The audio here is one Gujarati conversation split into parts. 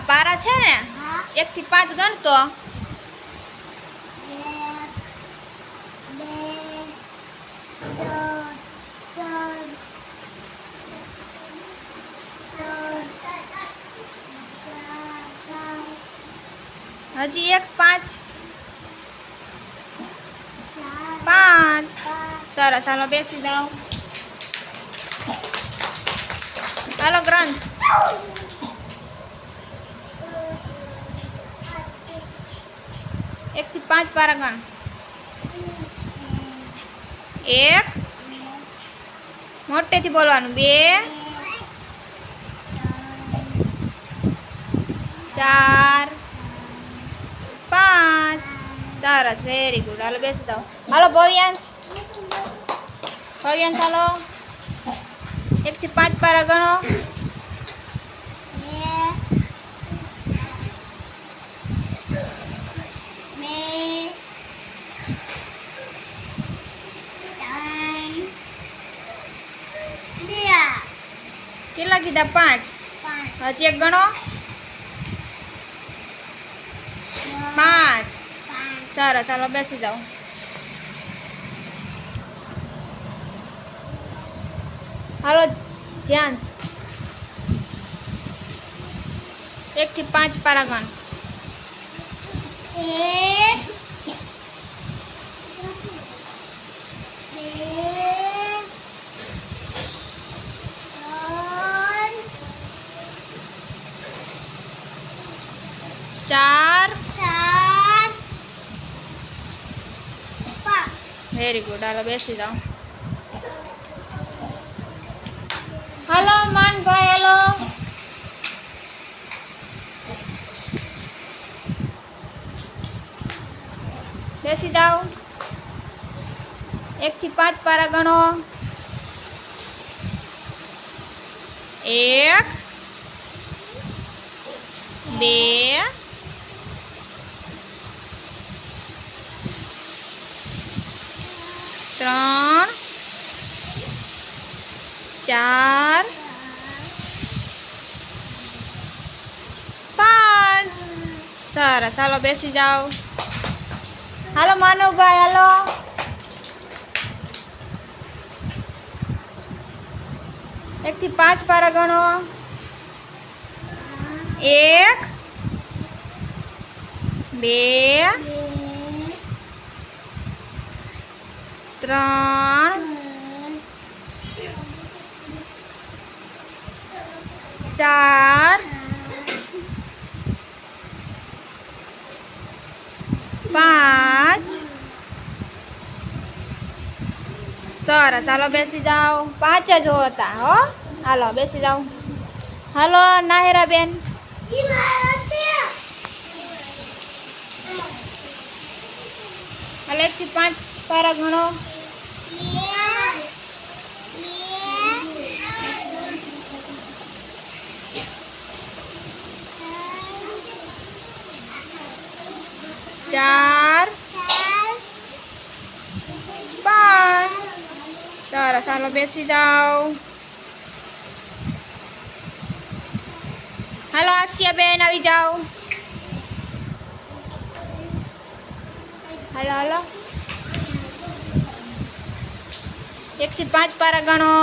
આ પારા છે ને હા. એકથી પાંચ ગણતો. એક હજી એક પાંચ. પાંચ. પાંચ સરસ હાલો બેસી દઉં હાલો ગ્રંથ. એકથી પાંચ પારા ગણ એક. મોટેથી બોલવાનું. બે. ચાર. પાંચ. સરસ વેરી ગુડ હાલો, બેસી જાઓ. હાલો, ભવ્યાંશ. ભવ્યાંશ, હાલો. એકથી પાંચ પારા ગણો કેટલા કીધા પાંચ. હજી એક ગણો. પાંચ. સરસ ચાલો બેસી જાઓ. હાલો જ્યાંસ એકથી પાંચ પારાગણ બે ત્રણ ચાર. વેરી ગુડ હાલો બેસી જાઓ. હલો માનભાઈ હેલો. બેસી જાઓ. એકથી પાંચ પારા ગણો. એક. બે. ત્રણ, ચાર, પાંચ. સરસ. હાલો, બેસી જાઓ. હાલો માનવભાઈ હાલો. એકથી પાંચ પારા ગણો. એક, બે ત્રણ. ચાર. પાંચ. સરસ. હાલો, બેસી જાઓ. પાંચ જ હતા, હો. હાલો, બેસી જાઓ. હાલો, નાહેરા બેન. હાલો, એકથી પાંચ, પારા ગણો ચાર પાંચ સરસ હાલો બેસી જાઓ. હાલો, આસિયા બેન આવી જાઓ. હાલો હાલો. એકથી પાંચ પારા ગણો.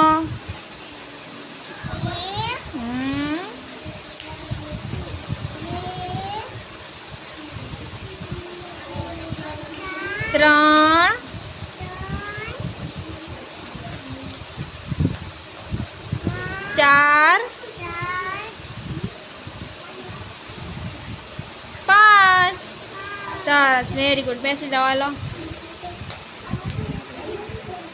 ત્રણ. ચાર પાંચ. સરસ વેરી ગુડ બેસી જવા હાલો